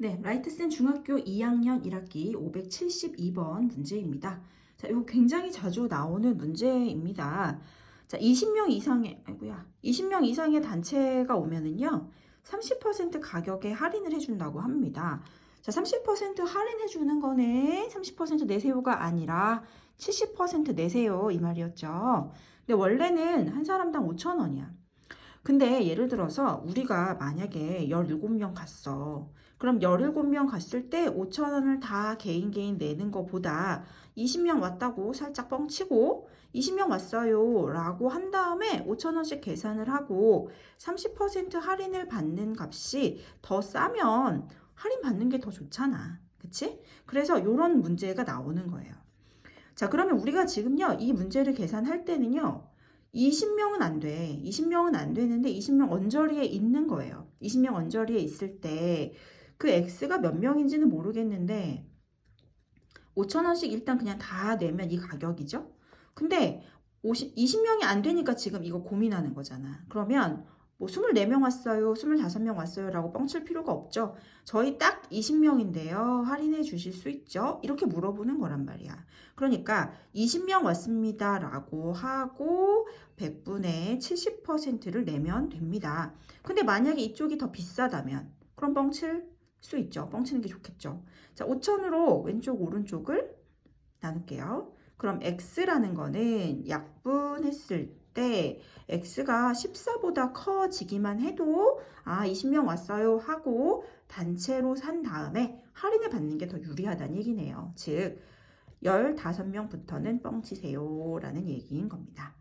네, 라이트센 중학교 2학년 1학기 572번 문제입니다. 자, 이거 굉장히 자주 나오는 문제입니다. 자, 20명 이상의, 아이고야, 20명 이상의 단체가 오면은요, 30% 가격에 할인을 해 준다고 합니다. 자, 30% 할인해 주는 거네. 30% 내세요가 아니라 70% 내세요. 이 말이었죠. 근데 원래는 한 사람당 5,000원이야. 근데 예를 들어서 우리가 만약에 17명 갔어. 그럼 17명 갔을 때 5,000원을 다 개인 개인 내는 것보다 20명 왔다고 살짝 뻥치고 20명 왔어요 라고 한 다음에 5,000원씩 계산을 하고 30% 할인을 받는 값이 더 싸면 할인 받는 게 더 좋잖아. 그치? 그래서 이런 문제가 나오는 거예요. 자, 그러면 우리가 지금요, 이 문제를 계산할 때는요, 20명은 안 돼. 20명은 안 되는데 20명 언저리에 있는 거예요. 20명 언저리에 있을 때 그 X가 몇 명인지는 모르겠는데 5,000원씩 일단 그냥 다 내면 이 가격이죠. 근데 50, 20명이 안 되니까 지금 이거 고민하는 거잖아. 그러면 뭐 24명 왔어요, 25명 왔어요 라고 뻥칠 필요가 없죠. 저희 딱 20명인데요. 할인해 주실 수 있죠? 이렇게 물어보는 거란 말이야. 그러니까 20명 왔습니다 라고 하고 100분의 70%를 내면 됩니다. 근데 만약에 이쪽이 더 비싸다면 그럼 뻥칠 수 있죠. 뻥치는 게 좋겠죠. 자, 5천으로 왼쪽 오른쪽을 나눌게요. 그럼 x라는 거는 약분했을 때 x가 14보다 커지기만 해도 아 20명 왔어요 하고 단체로 산 다음에 할인을 받는 게 더 유리하다는 얘기네요. 즉 15명부터는 뻥치세요 라는 얘기인 겁니다.